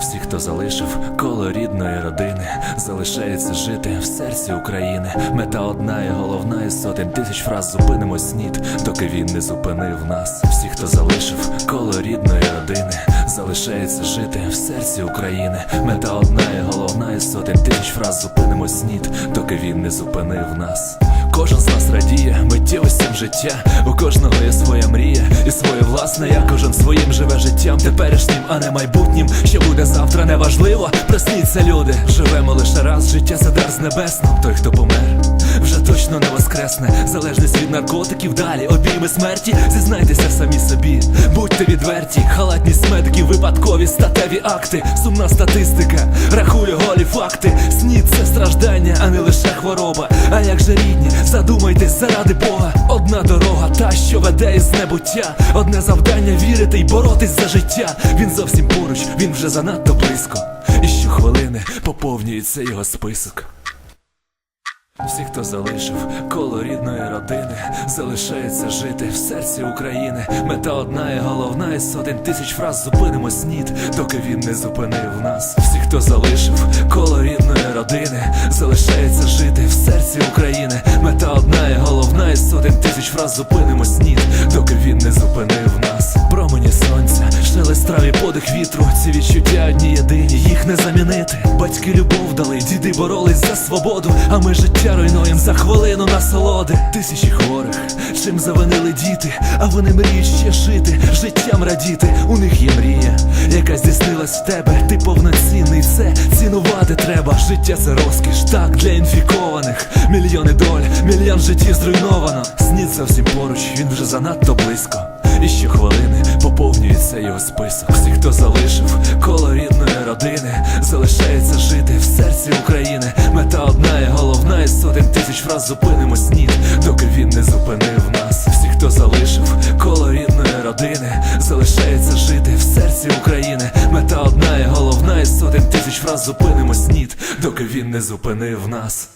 Всі, хто залишив коло рідної родини, залишається жити в серці України. Мета одна і головна із сотень тисяч фраз зупинимо снід, доки він не зупинив нас. Всі, хто залишив коло рідної родини, залишається жити в серці України. Мета одна і головна із сотень тисяч фраз зупинимо снід, доки він не зупинив нас. Кожен з нас радіє миттєвостям життя. У кожного є своя мрія і своє власне. Я кожен своїм живе життям, теперішнім, а не майбутнім. Що буде завтра, неважливо. Просніться, люди. Живемо лише раз. Життя це дар з небесного. Той, хто помер, точно не воскресне. Залежність від наркотиків далі. Обійми смерті. Зізнайтеся самі собі. Будьте відверті, халатність медиків, випадкові статеві акти. Сумна статистика, рахую голі факти. Снід це страждання, а не лише хвороба. А як же рідні, задумайтесь заради Бога. Одна дорога, та що веде із небуття. Одне завдання вірити й боротись за життя. Він зовсім поруч, він вже занадто близько. І щохвилини поповнюється його список. Всі, хто залишив коло рідної родини, залишається жити в серці України. Мета одна і головна із сотень тисяч фраз зупинимо снід, доки він не зупинив нас. Всі, хто залишив коло рідної родини, залишається жити в серці України. Мета одна і головна із сотень тисяч фраз зупинимо снід, доки він не зупинив нас. Промені сонця, шелест трав і подих вітру. Ці відчуття одні єдині, їх не замінити. Батьки любов дали, діди боролись за свободу, а ми життя руйнуєм за хвилину насолоди. Тисячі хворих, чим завинили діти, а вони мріють ще жити, життям радіти. У них є мрія, яка здійснилась в тебе. Ти повноцінний, все цінувати треба. Життя це розкіш, так для інфікованих. Мільйони доль, мільйон життів зруйновано. Снід зовсім поруч, він вже занадто близько. І щохвилини поповнюється його список. Всі, хто залишив коло рідної родини, залишається жити в серці України. Мета одна і головна із сотень тисяч фраз зупинимо снід, доки він не зупинив нас. Всі, хто залишив коло рідної родини, залишається жити в серці України. Мета одна і головна із сотень тисяч фраз зупинимо снід, доки він не зупинив нас.